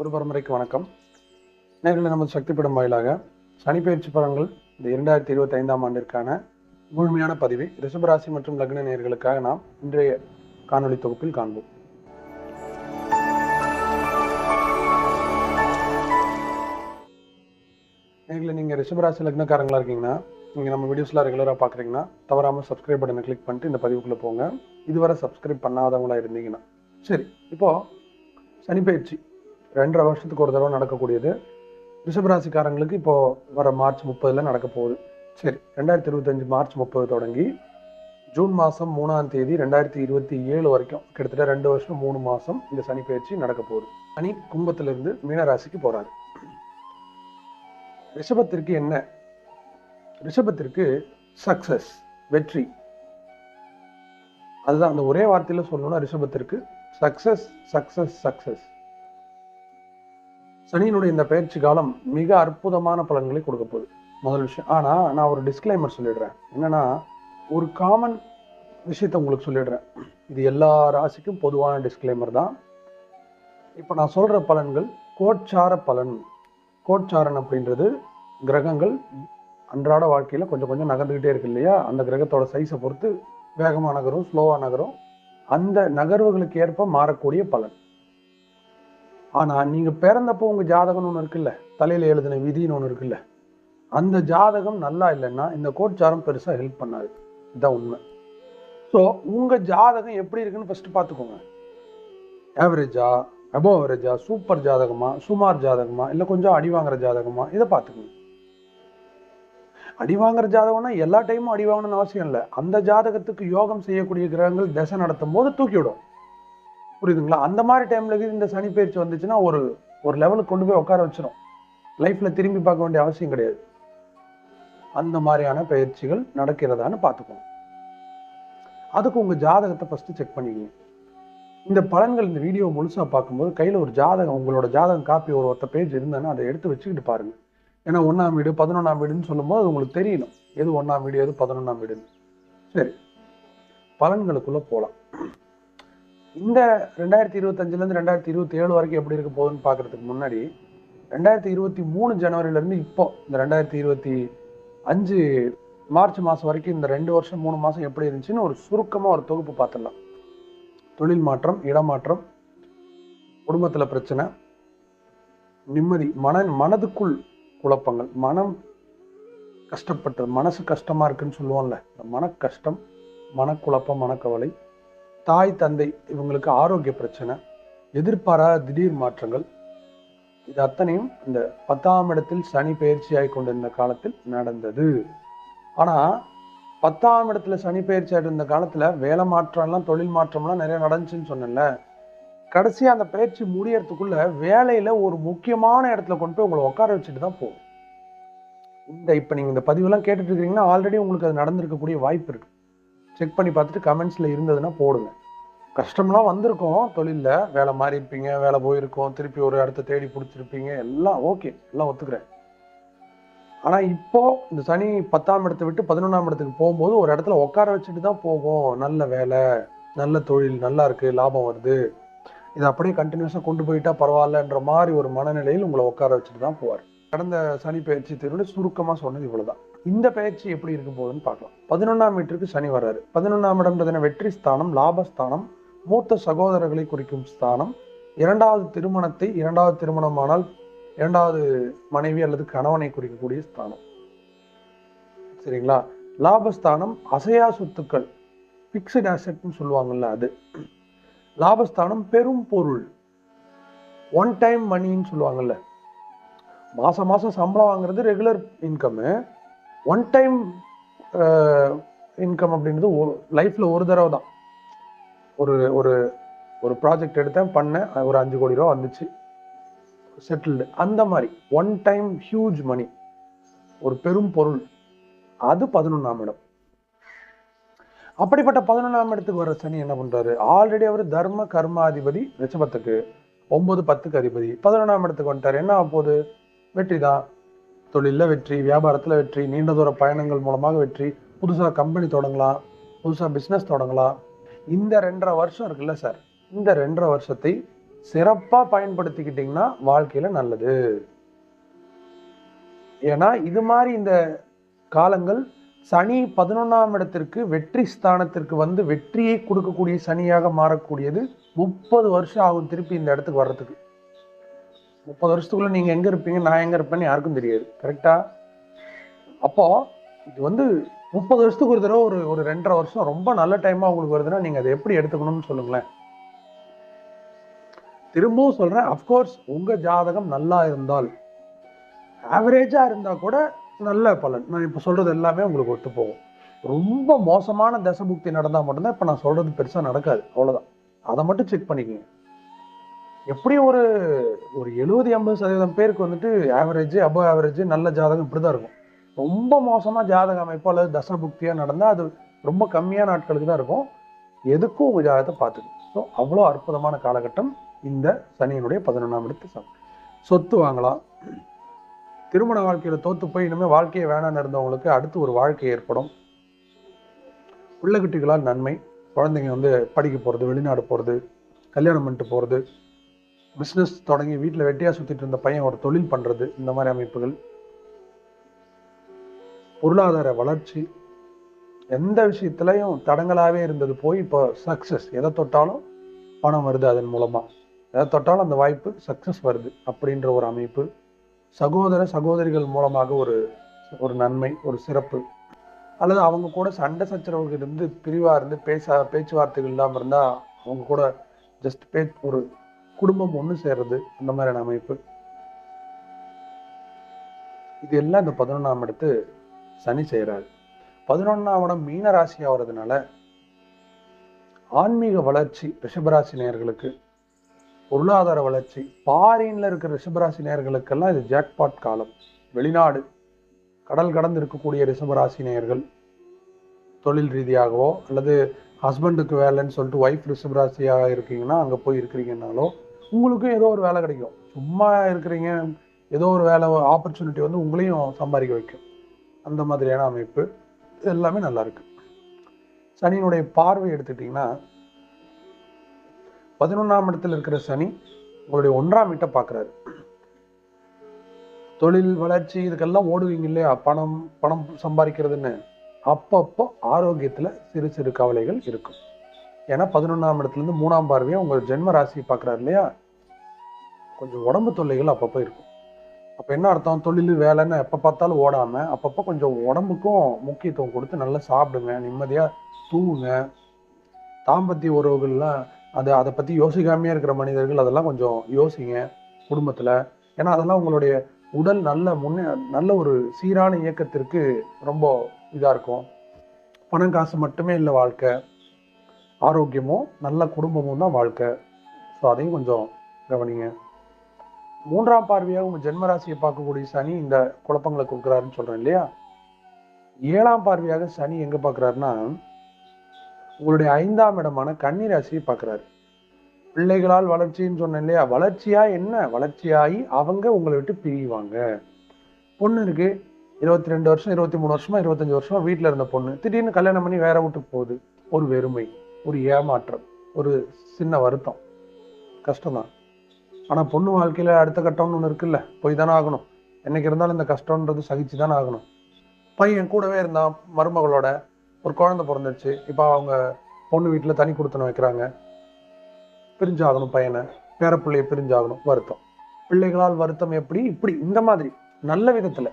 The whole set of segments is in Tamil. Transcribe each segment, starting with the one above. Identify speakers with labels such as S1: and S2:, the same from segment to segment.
S1: ஒரு பரம்பரைக்கு வணக்கம். நேரில் நமது சக்தி படம் வாயிலாக சனிப்பயிற்சி பலன்கள் இந்த இரண்டாயிரத்தி இருபத்தி ஐந்தாம் ஆண்டிற்கான முழுமையான பதிவை. ரிஷபராசி மற்றும் லக்ன நேர்களுக்காக நாம் இன்றைய காணொலி தொகுப்பில் காண்போம். நேரில் நீங்கள் ரிஷபராசி லக்னக்காரங்களா இருக்கீங்கன்னா நீங்கள் நம்ம வீடியோஸ்லாம் ரெகுலராக பார்க்குறீங்கன்னா தவறாமல் சப்ஸ்கிரைப் பட்டனை கிளிக் பண்ணிட்டு இந்த பதிவுக்குள்ளே போங்க. இதுவரை சப்ஸ்கிரைப் பண்ணாதவங்களா இருந்தீங்கன்னா. சரி இப்போது சனிப்பயிற்சி ரெண்டரை வருஷத்துக்கு ஒரு தடவை நடக்கக்கூடியது. ரிஷபராசிக்காரங்களுக்கு இப்போ வர மார்ச் முப்பதுல நடக்க போகுது. சரி. ரெண்டாயிரத்தி இருபத்தஞ்சு மார்ச் முப்பது தொடங்கி ஜூன் மாதம் மூணாம் தேதி ரெண்டாயிரத்தி இருபத்தி ஏழு வரைக்கும் கிட்டத்தட்ட ரெண்டு வருஷம் மூணு மாதம் இந்த சனி பயிற்சி நடக்க போகுது. சனி கும்பத்திலிருந்து மீனராசிக்கு போறாரு. ரிஷபத்திற்கு என்ன? ரிஷபத்திற்கு சக்சஸ் வெற்றி. அதுதான் அந்த ஒரே வார்த்தையில சொல்லணும்னா ரிஷபத்திற்கு சக்சஸ் சக்சஸ் சக்சஸ் சனியினுடைய இந்த பயிற்சி காலம் மிக அற்புதமான பலன்களை கொடுக்க போகுது. முதல் விஷயம். ஆனால் நான் ஒரு டிஸ்க்ளைமர் சொல்லிடுறேன். என்னென்னா ஒரு காமன் விஷயத்தை உங்களுக்கு சொல்லிடுறேன். இது எல்லா ராசிக்கும் பொதுவான டிஸ்க்ளைமர் தான். இப்போ நான் சொல்கிற பலன்கள் கோட்சார பலன். கோட்சாரன் அப்படின்றது கிரகங்கள் அன்றாட வாழ்க்கையில் கொஞ்சம் கொஞ்சம் நகர்ந்துக்கிட்டே இருக்கு இல்லையா? அந்த கிரகத்தோட சைஸை பொறுத்து வேகமாக நகரும் ஸ்லோவாக நகரும். அந்த நகர்வுகளுக்கு ஏற்ப மாறக்கூடிய பலன். ஆனால் நீங்கள் பிறந்தப்போ உங்கள் ஜாதகம்னு ஒன்று இருக்குல்ல? தலையில் எழுதின விதின்னு ஒன்று இருக்குல்ல? அந்த ஜாதகம் நல்லா இல்லைன்னா இந்த கோட்சாரம் பெருசாக ஹெல்ப் பண்ணாது. இதுதான் உண்மை. ஸோ உங்கள் ஜாதகம் எப்படி இருக்குன்னு ஃபஸ்ட்டு பார்த்துக்கோங்க. ஆவரேஜா அபோவ் ஆவரேஜா சூப்பர் ஜாதகமா சுமார் ஜாதகமா இல்லை கொஞ்சம் அடி வாங்குற ஜாதகமா இதை பார்த்துக்கோங்க. அடி வாங்குற ஜாதகம்னா எல்லா டைமும் அடி வாங்கணும்னு அவசியம் இல்லை. அந்த ஜாதகத்துக்கு யோகம் செய்யக்கூடிய கிரகங்கள் தசை நடத்தும் போது தூக்கிவிடும். புரியுதுங்களா? அந்த மாதிரி டைம்ல இந்த சனி பயிற்சி வந்துச்சுன்னா ஒரு ஒரு லெவலுக்கு கொண்டு போய் உட்கார வச்சிடும் லைஃப்ல திரும்பி பார்க்க வேண்டிய அவசியம் கிடையாது. அந்த மாதிரியான பயிற்சிகள் நடக்கிறதான்னு பார்த்துக்கோங்க அதுக்கு உங்க ஜாதகத்தை ஃபர்ஸ்ட் செக் பண்ணிக்கங்க இந்த பலன்கள் இந்த வீடியோ முழுசா பார்க்கும்போது கையில ஒரு ஜாதகம் உங்களோட ஜாதகம் காப்பி ஒரு ஒருத்த பேஜ் இருந்ததுன்னா அதை எடுத்து வச்சுக்கிட்டு பாருங்க. ஏன்னா ஒன்றாம் வீடு பதினொன்றாம் வீடுன்னு சொல்லும்போது அது உங்களுக்கு தெரியணும். எது ஒன்றாம் வீடு எது பதினொன்றாம் வீடுன்னு. சரி. பலன்களுக்குள்ள போகலாம் இந்த ரெண்டாயிரத்தி இருபத்தஞ்சிலேருந்து ரெண்டாயிரத்தி இருபத்தி ஏழு வரைக்கும் எப்படி இருக்க போகுதுன்னு பார்க்குறதுக்கு முன்னாடி ரெண்டாயிரத்தி இருபத்தி மூணு ஜனவரியிலேருந்து இப்போ இந்த ரெண்டாயிரத்தி இருபத்தி அஞ்சு மார்ச் மாதம் வரைக்கும் இந்த ரெண்டு வருஷம் மூணு மாதம் எப்படி இருந்துச்சுன்னு ஒரு சுருக்கமாக ஒரு தொகுப்பு பார்த்துடலாம். தொழில் மாற்றம் இடமாற்றம் குடும்பத்தில் பிரச்சனை நிம்மதி மன மனதுக்குள் குழப்பங்கள் மனம் கஷ்டப்பட்டது மனசு கஷ்டமாக இருக்குன்னு சொல்லுவோம்ல இந்த மன கஷ்டம் மனக்குழப்பம் மனக்கவலை தாய் தந்தை இவங்களுக்கு ஆரோக்கிய பிரச்சனை எதிர்பாராத திடீர் மாற்றங்கள். இது அத்தனையும் இந்த பத்தாம் இடத்தில் சனி பயிற்சியாகி கொண்டிருந்த காலத்தில் நடந்தது. ஆனால் பத்தாம் இடத்துல சனி பயிற்சி ஆகிட்டு இருந்த காலத்தில் வேலை மாற்றம்லாம் தொழில் மாற்றம்லாம் நிறைய நடந்துச்சுன்னு சொன்னேன்ல. கடைசியாக அந்த பயிற்சி முடியறதுக்குள்ள வேலையில் ஒரு முக்கியமான இடத்துல கொண்டு போய் உங்களை உட்கார வச்சுட்டு தான் போகும். இந்த இப்போ நீங்கள் இந்த பதிவெல்லாம் கேட்டுட்டு இருக்கிறீங்கன்னா ஆல்ரெடி உங்களுக்கு அது நடந்திருக்கக்கூடிய வாய்ப்பு இருக்கு. செக் பண்ணி பார்த்துட்டு கமெண்ட்ஸில் இருந்ததுன்னா போடுங்க. கஷ்டம்லாம் வந்திருக்கும் தொழிலில். வேலை மாறி இருப்பீங்க வேலை போயிருக்கோம் திருப்பி ஒரு இடத்த தேடி பிடிச்சிருப்பீங்க. எல்லாம் ஓகே எல்லாம் ஒத்துக்கிறேன். ஆனால் இப்போ இந்த சனி பத்தாம் இடத்தை விட்டு பதினொன்றாம் இடத்துக்கு போகும்போது ஒரு இடத்துல உட்கார வச்சுட்டு தான் போகும். நல்ல வேலை நல்ல தொழில் நல்லா இருக்குது லாபம் வருது. இதை அப்படியே கண்டினியூஸாக கொண்டு போயிட்டா பரவாயில்லன்ற மாதிரி ஒரு மனநிலையில் உங்களை உட்கார வச்சுட்டு தான் போவார். கடந்த சனி பயிற்சி தேர்வில் சுருக்கமாக சொன்னது இவ்வளோதான் இந்த பயிற்சி எப்படி இருக்க போகுதுன்னு பார்க்கலாம். பதினொன்றாம் வீட்டிற்கு சனி வர்றாரு. பதினொன்றாம் இடம்ன்றதுன வெற்றி ஸ்தானம் லாபஸ்தானம் மூத்த சகோதரர்களை குறிக்கும் ஸ்தானம். இரண்டாவது திருமணத்தை இரண்டாவது திருமணமானால் இரண்டாவது மனைவி அல்லது கணவனை குறிக்கக்கூடிய ஸ்தானம். சரிங்களா? லாபஸ்தானம் அசையா சொத்துக்கள் பிக்சட் ஆசெட்னு சொல்லுவாங்கல்ல அது. லாபஸ்தானம் பெரும் பொருள். ஒன் டைம் மணின்னு சொல்லுவாங்கல்ல. மாசம் மாசம் சம்பளம் வாங்குறது regular income one time income அப்படின்றது லைஃப்ல ஒரு தடவை தான். ஒரு ஒரு ஒரு ப்ராஜெக்ட் எடுத்தேன் பண்ணேன் ஒரு அஞ்சு கோடி ரூபா வந்துச்சு. செட்டில்டு அந்த மாதிரி ஒன் டைம் ஹியூஜ் மணி ஒரு பெரும் பொருள். அது பதினொன்றாம் இடம். அப்படிப்பட்ட பதினொன்றாம் இடத்துக்கு வர சனி என்ன பண்ணுறாரு ஆல்ரெடி அவர் தர்ம கர்மாதிபதி ரிஷபத்துக்கு ஒம்பது பத்துக்கு அதிபதி. பதினொன்றாம் இடத்துக்கு வந்துட்டார். என்ன ஆக போகுது? வெற்றி தான். தொழிலில் வெற்றி வியாபாரத்தில் வெற்றி நீண்ட தூர பயணங்கள் மூலமாக வெற்றி புதுசாக கம்பெனி தொடங்கலாம் புதுசாக பிஸ்னஸ் தொடங்கலாம். இந்த ரெண்டரை வருஷம் இருக்குல்ல சார் இந்த ரெண்டரை வருஷத்தை சிறப்பா பயன்படுத்திக்கிட்டீங்கன்னா வாழ்க்கையில நல்லது. ஏன்னா இது மாதிரி இந்த காலங்கள் சனி பதினொன்றாம் இடத்திற்கு வெற்றி ஸ்தானத்திற்கு வந்து வெற்றியை கொடுக்கக்கூடிய சனியாக மாறக்கூடியது முப்பது வருஷம் ஆகும் திருப்பி இந்த இடத்துக்கு வர்றதுக்கு. முப்பது வருஷத்துக்குள்ள நீங்க எங்க இருப்பீங்க நான் எங்க இருப்பேன்னு யாருக்கும் தெரியாது. கரெக்டா அப்போ இது வந்து முப்பது வருஷத்துக்கு ஒரு தடவை ஒரு ஒரு ரெண்டரை வருஷம் ரொம்ப நல்ல டைமா உங்களுக்கு வருதுன்னா நீங்க அதை எப்படி எடுத்துக்கணும்னு சொல்லுங்களேன். திரும்பவும் சொல்றேன் அஃப்கோர்ஸ் உங்க ஜாதகம் நல்லா இருந்தால் ஆவரேஜா இருந்தா கூட நல்ல பலன். நான் இப்போ சொல்றது எல்லாமே உங்களுக்கு ஒத்து போகும். ரொம்ப மோசமான தசபுக்தி நடந்தால் மட்டும்தான் இப்போ நான் சொல்றது பெருசாக நடக்காது. அவ்வளோதான் அதை மட்டும் செக் பண்ணிக்கோங்க. எப்படி ஒரு ஒரு எழுபது எண்பது சதவீதம் பேருக்கு வந்துட்டு ஆவரேஜ் அபவ் ஆவரேஜ் நல்ல ஜாதகம் இப்படி தான் இருக்கும். ரொம்ப மோசமாக ஜாதக அமைப்பு அல்லது தசபுக்தியாக நடந்தால் அது ரொம்ப கம்மியான நாட்களுக்கு தான் இருக்கும். எதுக்கும் உங்கள் ஜாதகத்தை பார்த்துக்கணும். ஸோ அவ்வளோ அற்புதமான காலகட்டம் இந்த சனியினுடைய பதினொன்றாம் இடத்து சம் சொத்து வாங்கலாம். திருமண வாழ்க்கையில் தோற்று போய் இனிமேல் வாழ்க்கையை வேணான்னு இருந்தவங்களுக்கு அடுத்து ஒரு வாழ்க்கை ஏற்படும். பிள்ளைக்குட்டிகளால் நன்மை. குழந்தைங்க வந்து படிக்க போகிறது வெளிநாடு போகிறது கல்யாணம் பண்ணிட்டு போகிறது பிஸ்னஸ் தொடங்கி வீட்டில் வெட்டியாக சுற்றிட்டு இருந்த பையன் ஒரு தொழில் பண்ணுறது இந்த மாதிரி அமைப்புகள். பொருளாதார வளர்ச்சி எந்த விஷயத்துலையும் தடங்களாகவே இருந்தது போய் இப்போ சக்ஸஸ் எதை தொட்டாலும் பணம் வருது அதன் மூலமாக எதை தொட்டாலும் அந்த வாய்ப்பு சக்ஸஸ் வருது அப்படின்ற ஒரு அமைப்பு. சகோதர சகோதரிகள் மூலமாக ஒரு ஒரு நன்மை ஒரு சிறப்பு. அல்லது அவங்க கூட சண்டை சச்சரவுகள் இருந்து பிரிவாக இருந்து பேச பேச்சுவார்த்தைகள் இல்லாமல் இருந்தால் அவங்க கூட ஜஸ்ட் பே ஒரு குடும்பம் ஒன்று சேர்றது அந்த மாதிரியான அமைப்பு. இது எல்லாம் இந்த பதினொன்றாம் இடத்து சனி செய்கிறாரு பதினொன்றாம் இடம் மீன ராசி ஆகிறதுனால ஆன்மீக வளர்ச்சி ரிஷபராசி நேயர்களுக்கு பொருளாதார வளர்ச்சி பாரின்ல இருக்கிற ரிஷபராசி நேயர்களுக்கெல்லாம் இது ஜாக்பாட் காலம். வெளிநாடு கடல் கடந்து இருக்கக்கூடிய ரிஷபராசி நேயர்கள் தொழில் ரீதியாகவோ அல்லது ஹஸ்பண்டுக்கு வேலைன்னு சொல்லிட்டு ஒய்ஃப் ரிஷபராசியாக இருக்கீங்கன்னா அங்கே போய் இருக்கிறீங்கன்னாலோ உங்களுக்கும் ஏதோ ஒரு வேலை கிடைக்கும். சும்மா இருக்கிறீங்க ஏதோ ஒரு வேலை ஆப்பர்ச்சுனிட்டி வந்து உங்களையும் சம்பாதிக்க வைக்கும். அந்த மாதிரியான அமைப்பு இது எல்லாமே நல்லா இருக்கு. சனியினுடைய பார்வை எடுத்துக்கிட்டிங்கன்னா பதினொன்றாம் இடத்துல இருக்கிற சனி உங்களுடைய ஒன்றாம் வீட்டை பார்க்குறாரு. தொழில் வளர்ச்சி இதுக்கெல்லாம் ஓடுவீங்க இல்லையா? பணம் பணம் சம்பாதிக்கிறதுன்னு. அப்பப்போ ஆரோக்கியத்தில் சிறு சிறு கவலைகள் இருக்கும். ஏன்னா பதினொன்றாம் இடத்துல இருந்து மூணாம் பார்வையை உங்கள் ஜென்ம ராசி பார்க்குறாரு இல்லையா? கொஞ்சம் உடம்பு தொல்லைகள் அப்பப்போ இருக்கும். அப்போ என்ன அர்த்தம்? தொழில் வேலைன்னு எப்போ பார்த்தாலும் ஓடாமல் அப்பப்போ கொஞ்சம் உடம்புக்கும் முக்கியத்துவம் கொடுத்து நல்லா சாப்பிடுங்க நிம்மதியாக தூங்குங்க. தாம்பத்திய உறவுகள்லாம் அது அதை பற்றி யோசிக்காமையே இருக்கிற மனிதர்கள் அதெல்லாம் கொஞ்சம் யோசிங்க குடும்பத்தில். ஏன்னா அதெல்லாம் உங்களுடைய உடல் நல்ல முன்னே நல்ல ஒரு சீரான இயக்கத்திற்கு ரொம்ப இதாக இருக்கும். பணம் காசு மட்டுமே இல்லை வாழ்க்கை. ஆரோக்கியமும் நல்ல குடும்பமும் தான் வாழ்க்கை. ஸோ அதையும் கொஞ்சம் கவனிங்க. மூன்றாம் பார்வையாக உங்கள் ஜென்மராசியை பார்க்கக்கூடிய சனி இந்த குழப்பங்களை கொடுக்குறாருன்னு சொல்கிறேன் இல்லையா? ஏழாம் பார்வையாக சனி எங்கே பார்க்குறாருன்னா உங்களுடைய ஐந்தாம் இடமான கன்னி ராசியை பார்க்கறாரு. பிள்ளைகளால் வளர்ச்சின்னு சொன்னேன் இல்லையா? வளர்ச்சியாக என்ன? வளர்ச்சியாகி அவங்க உங்களை விட்டு பிரிவாங்க. பொண்ணு இருக்குது இருபத்தி ரெண்டு வருஷம் இருபத்தி மூணு வருஷமா இருபத்தஞ்சு வருஷமா வீட்டில் இருந்த பொண்ணு. திடீர்னு கல்யாணம் பண்ணி வேற வீட்டுக்கு போகுது. ஒரு வெறுமை ஒரு ஏமாற்றம் ஒரு சின்ன வருத்தம். கஷ்டம்தான். ஆனால் பொண்ணு வாழ்க்கையில் அடுத்த கட்டம்னு ஒன்று இருக்குல்ல போய் தானே ஆகணும். என்னைக்கு இருந்தாலும் இந்த கஷ்டம்ன்றது சகிச்சு தானே ஆகணும். பையன் கூடவே இருந்தான் மருமகளோட ஒரு குழந்தை பிறந்துருச்சு. இப்போ அவங்க பொண்ணு வீட்டில் தனி கொடுத்தன வைக்கிறாங்க. பிரிஞ்சாகணும் பையனை பேரப்பிள்ளையை பிரிஞ்சாகணும் வருத்தம். பிள்ளைகளால் வருத்தம் எப்படி? இப்படி இந்த மாதிரி. நல்ல விதத்தில்.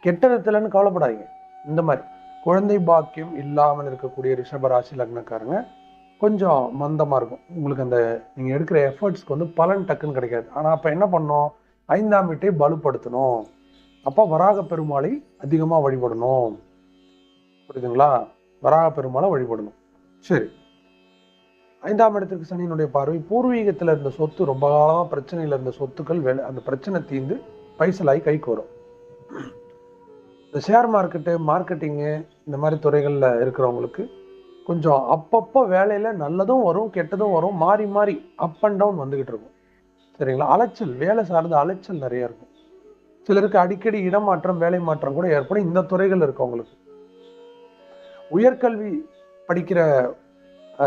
S1: கெட்ட விதத்தில்னு கவலைப்படாதீங்க. இந்த மாதிரி. குழந்தை பாக்கியம் இல்லாமல் இருக்கக்கூடிய ரிஷபராசி லக்னக்காரங்க கொஞ்சம் மந்தமாக இருக்கும். உங்களுக்கு அந்த நீங்கள் எடுக்கிற எஃபர்ட்ஸ்க்கு வந்து பலன் டக்குன்னு கிடைக்காது. ஆனால் அப்போ என்ன பண்ணணும்? ஐந்தாம் வீட்டை பலுப்படுத்தணும். அப்போ வராக பெருமாளை அதிகமாக வழிபடணும். புரியுதுங்களா? வராக பெருமாளை வழிபடணும். சரி. ஐந்தாம் இடத்திற்கு சனியினுடைய பார்வை பூர்வீகத்தில் இருந்த சொத்து ரொம்ப காலமாக பிரச்சனையில் இருந்த சொத்துக்கள் வெளி அந்த பிரச்சனை தீர்ந்து பைசலாகி கைக்கு வரும் இந்த ஷேர் மார்க்கெட்டு மார்க்கெட்டிங்கு இந்த மாதிரி துறைகளில் இருக்கிறவங்களுக்கு கொஞ்சம் அப்பப்போ வேலையில் நல்லதும் வரும் கெட்டதும் வரும் மாறி மாறி அப் அண்ட் டவுன் வந்துக்கிட்டு இருக்கும். சரிங்களா? அலைச்சல் வேலை சார்ந்த அலைச்சல் நிறைய இருக்கும். சிலருக்கு அடிக்கடி இடமாற்றம் வேலை மாற்றம் கூட ஏற்படும். இந்த துறைகள் இருக்கவங்களுக்கு உயர்கல்வி படிக்கிற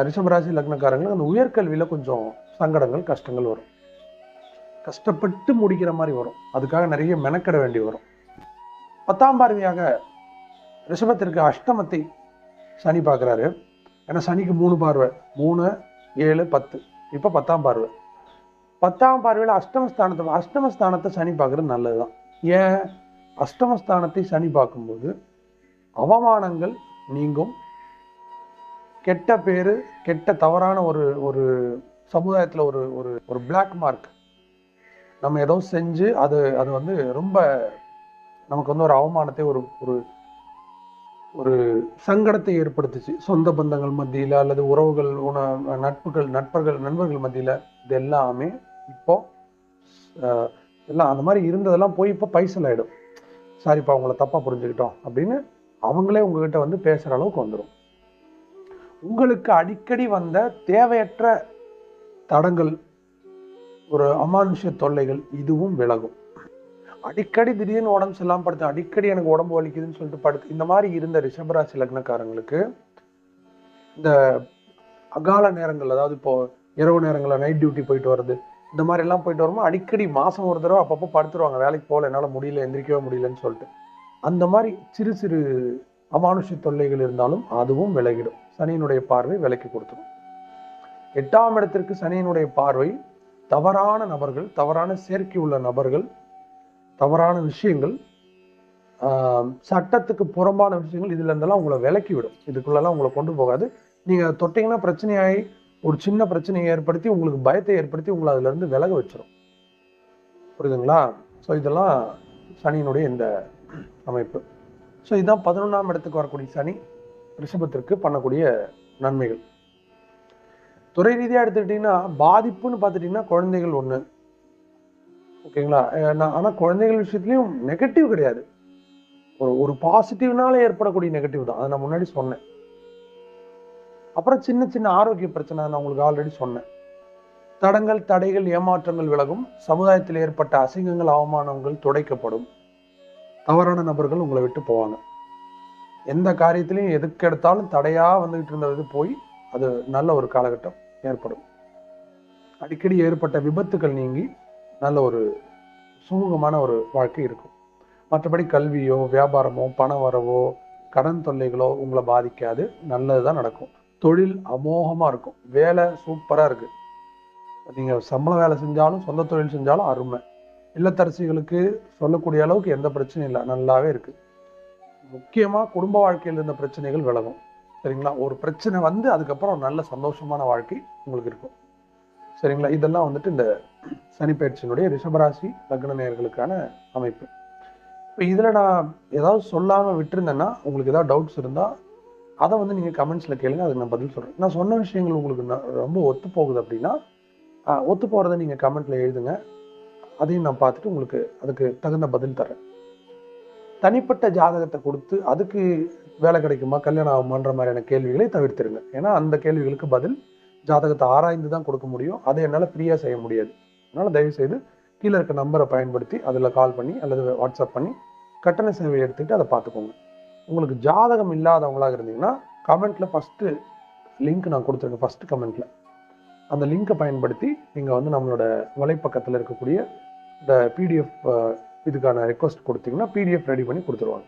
S1: ரிஷபராசி லக்னக்காரங்களுக்கு அந்த உயர்கல்வியில் கொஞ்சம் சங்கடங்கள் கஷ்டங்கள் வரும். கஷ்டப்பட்டு முடிக்கிற மாதிரி வரும். அதுக்காக நிறைய மெனக்கெட வேண்டி வரும். பத்தாம் பார்வையாக ரிஷபத்திற்கு அஷ்டமத்தை சனி பார்க்குறாரு. ஏன்னா சனிக்கு மூணு பார்வை. மூணு ஏழு பத்து. இப்போ பத்தாம் பார்வை. பத்தாம் பார்வையில் அஷ்டமஸ்தானத்தை அஷ்டமஸ்தானத்தை சனி பார்க்குறது நல்லது தான் ஏன் அஷ்டமஸ்தானத்தை சனி பார்க்கும்போது அவமானங்கள் நீங்கும். கெட்ட பேர் கெட்ட தவறான ஒரு ஒரு சமுதாயத்தில் ஒரு ஒரு ஒரு பிளாக் மார்க் நம்ம ஏதோ செஞ்சு அது அது வந்து ரொம்ப நமக்கு வந்து ஒரு அவமானத்தை ஒரு ஒரு ஒரு சங்கடத்தை ஏற்படுத்துச்சு. சொந்த பந்தங்கள் மத்தியில் அல்லது உறவுகள் உண நட்புகள் நட்பர்கள் நண்பர்கள் மத்தியில் இது எல்லாமே இப்போ எல்லாம் அந்த மாதிரி இருந்ததெல்லாம் போய் இப்போ பைசல் ஆகிடும் சாரிப்பா உங்களை தப்பாக புரிஞ்சுக்கிட்டோம் அப்படின்னு அவங்களே உங்ககிட்ட வந்து பேசுகிற அளவுக்கு வந்துடும் உங்களுக்கு அடிக்கடி வந்த தேவையற்ற தடங்கள் ஒரு அமானுஷ்ய தொல்லைகள் இதுவும் விலகும். அடிக்கடி திடீர்னு உடம்பு சரியில்லாமல் படுத்து அடிக்கடி எனக்கு உடம்பு வலிக்குதுன்னு சொல்லிட்டு படுத்து இந்த மாதிரி இருந்த ரிஷபராசி லக்னக்காரங்களுக்கு இந்த அகால நேரங்கள் அதாவது இப்போ இரவு நேரங்களில் நைட் டியூட்டி போயிட்டு வருது இந்த மாதிரி எல்லாம் போயிட்டு வரும்போது அடிக்கடி மாசம் ஒரு தடவை அப்பப்போ படுத்துருவாங்க. வேலைக்கு போகல என்னால் முடியல எந்திரிக்கவே முடியலன்னு சொல்லிட்டு. அந்த மாதிரி சிறு சிறு அமானுஷ்ய தொல்லைகள் இருந்தாலும் அதுவும் விலகிடும். சனியினுடைய பார்வை விலக்கி கொடுத்துடும் எட்டாம் இடத்திற்கு சனியினுடைய பார்வை தவறான நபர்கள் தவறான சேர்க்கை உள்ள நபர்கள் தவறான விஷயங்கள் சட்டத்துக்கு புறம்பான விஷயங்கள் இதுல இருந்தெல்லாம் உங்களை விலக்கி விடும். இதுக்குள்ளெல்லாம் உங்களை கொண்டு போகாது. நீங்க தொட்டிங்கன்னா தொட்டீங்கன்னா பிரச்சனையாகி ஒரு சின்ன பிரச்சனையை ஏற்படுத்தி உங்களுக்கு பயத்தை ஏற்படுத்தி உங்களை அதுல இருந்து விலக வச்சிடும் புரியுதுங்களா? ஸோ இதெல்லாம் சனியினுடைய இந்த அமைப்பு. ஸோ இதுதான் பதினொன்றாம் இடத்துக்கு வரக்கூடிய சனி ரிஷபத்திற்கு பண்ணக்கூடிய நன்மைகள். துறை ரீதியாக எடுத்துக்கிட்டிங்கன்னா பாதிப்புன்னு பார்த்துட்டிங்கன்னா குழந்தைகள் ஒன்று ஓகேங்களா? நான் ஆனால் குழந்தைகள் விஷயத்துலையும் நெகட்டிவ் கிடையாது. ஒரு ஒரு பாசிட்டிவ்னால ஏற்படக்கூடிய நெகட்டிவ் தான். அதை நான் முன்னாடி சொன்னேன். அப்புறம் சின்ன சின்ன ஆரோக்கிய பிரச்சனை நான் உங்களுக்கு ஆல்ரெடி சொன்னேன். தடங்கள் தடைகள் ஏமாற்றங்கள் விலகும். சமுதாயத்தில் ஏற்பட்ட அசிங்கங்கள் அவமானங்கள் துடைக்கப்படும். தவறான நபர்கள் உங்களை விட்டு போவாங்க. எந்த காரியத்திலையும் எதுக்கு எடுத்தாலும் தடையாக வந்துகிட்டு இருந்தது போய் அது நல்ல ஒரு காலகட்டம் ஏற்படும். அடிக்கடி ஏற்பட்ட விபத்துகள் நீங்கி நல்ல ஒரு சுமூகமான ஒரு வாழ்க்கை இருக்கும். மற்றபடி கல்வியோ வியாபாரமோ பண வரவோ கடன் தொல்லைகளோ உங்களை பாதிக்காது. நல்லது தான் நடக்கும். தொழில் அமோகமாக இருக்கும். வேலை சூப்பராக இருக்குது நீங்கள் சம்பள வேலை செஞ்சாலும் சொந்த தொழில் செஞ்சாலும் அருமை. இல்லத்தரசிகளுக்கு சொல்லக்கூடிய அளவுக்கு எந்த பிரச்சனையும் இல்லை. நல்லாவே இருக்குது முக்கியமாக குடும்ப வாழ்க்கையில் இருந்த பிரச்சனைகள் விலகும். சரிங்களா? ஒரு பிரச்சனை வந்து அதுக்கப்புறம் நல்ல சந்தோஷமான வாழ்க்கை உங்களுக்கு இருக்கும். சரிங்களா? இதெல்லாம் வந்துட்டு இந்த சனிப்பயிற்சியினுடைய ரிஷபராசி லக்ன நேயர்களுக்கான அமைப்பு. இப்போ இதில் நான் ஏதாவது சொல்லாமல் விட்டுருந்தேன்னா உங்களுக்கு ஏதாவது டவுட்ஸ் இருந்தால் அதை வந்து நீங்கள் கமெண்ட்ஸில் கேளுங்க அதுக்கு நான் பதில் சொல்கிறேன் நான் சொன்ன விஷயங்கள் உங்களுக்கு ரொம்ப ஒத்து போகுது அப்படின்னா ஒத்து போகிறத நீங்கள் கமெண்ட்டில் எழுதுங்க. அதையும் நான் பார்த்துட்டு உங்களுக்கு அதுக்கு தகுந்த பதில் தரேன். தனிப்பட்ட ஜாதகத்தை கொடுத்து அதுக்கு வேலை கிடைக்குமா கல்யாணம் ஆகுமான்ற மாதிரியான கேள்விகளை தவிர்த்திருங்க. ஏன்னா அந்த கேள்விகளுக்கு பதில் ஜாதகத்தை ஆராய்ந்து தான் கொடுக்க முடியும். அதை என்னால் ஃப்ரீயாக செய்ய முடியாது. அதனால் தயவுசெய்து கீழே இருக்க நம்பரை பயன்படுத்தி அதில் கால் பண்ணி அல்லது வாட்ஸ்அப் பண்ணி கட்டண சேவை எடுத்துக்கிட்டு அதை பார்த்துக்கோங்க. உங்களுக்கு ஜாதகம் இல்லாதவங்களாக இருந்தீங்கன்னா கமெண்ட்டில் ஃபஸ்ட்டு லிங்க் நான் கொடுத்துருக்கேன் ஃபஸ்ட்டு கமெண்ட்டில் அந்த லிங்க்கை பயன்படுத்தி நீங்கள் வந்து நம்மளோட வலைப்பக்கத்தில் இருக்கக்கூடிய இந்த பிடிஎஃப் இதுக்கான ரெக்வஸ்ட் கொடுத்தீங்கன்னா பிடிஎஃப் ரெடி பண்ணி கொடுத்துருவாங்க.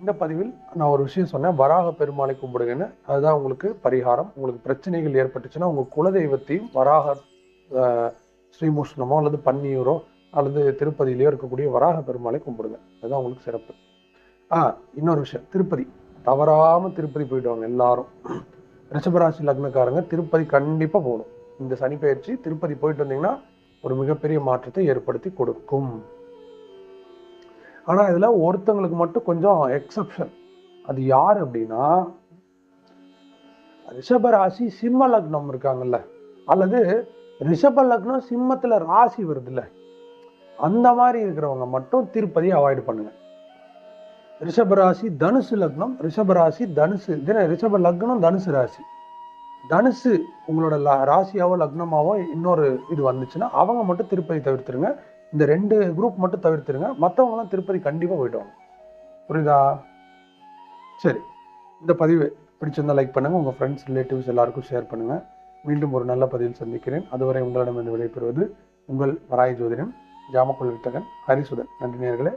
S1: இந்த பதிவில் நான் ஒரு விஷயம் சொன்னேன் வராக பெருமாளை கும்பிடுங்கன்னு. அதுதான் உங்களுக்கு பரிகாரம். உங்களுக்கு பிரச்சனைகள் ஏற்பட்டுச்சுன்னா உங்கள் குலதெய்வத்தையும் வராக ஸ்ரீமுஷ்ணமோ அல்லது பன்னியூரோ அல்லது திருப்பதியிலையோ இருக்கக்கூடிய வராக பெருமாளை கும்பிடுங்க. அதுதான் உங்களுக்கு சிறப்பு. ஆ இன்னொரு விஷயம். திருப்பதி. தவறாம திருப்பதி போயிட்டு வாங்க எல்லாரும். ரிஷபராசி லக்னக்காரங்க திருப்பதி கண்டிப்பா போகணும். இந்த சனி பயிற்சி திருப்பதி போயிட்டு வந்தீங்கன்னா ஒரு மிகப்பெரிய மாற்றத்தை ஏற்படுத்தி கொடுக்கும். ஆனா இதுல ஒருத்தங்களுக்கு மட்டும் கொஞ்சம் எக்ஸப்ஷன் அது யார் அப்படின்னா ரிஷபராசி சிம்ம லக்னம் இருக்காங்கல்ல. அல்லது ரிஷப லக்னம் சிம்மத்தில் ராசி வருதுல்ல. அந்த மாதிரி இருக்கிறவங்க மட்டும் திருப்பதியை அவாய்ட் பண்ணுங்க. ரிஷபராசி தனுசு லக்னம் ரிஷபராசி தனுசு. தின ரிஷப லக்னம் தனுசு ராசி. தனுசு உங்களோட லா- ராசியாவோ லக்னமாவோ இன்னொரு இது வந்துச்சுன்னா அவங்க மட்டும் திருப்பதி தவிர்த்துருங்க. இந்த ரெண்டு குரூப் மட்டும் தவிர்த்துருங்க. மற்றவங்களாம் திருப்பதி கண்டிப்பாக போயிடுவாங்க. புரியுதா? சரி. இந்த பதிவு பிடிச்சிருந்தா லைக் பண்ணுங்கள் உங்கள் ஃப்ரெண்ட்ஸ் ரிலேட்டிவ்ஸ் எல்லாருக்கும் ஷேர் பண்ணுங்கள் மீண்டும் ஒரு நல்ல பதிவில் சந்திக்கிறேன். அதுவரை உங்களிடம் விடைபெறுவது உங்கள் வராய ஜோதிடன் ஜாமக்குள் வித்தகன் ஹரிசுதன். நன்றி நேர்களே.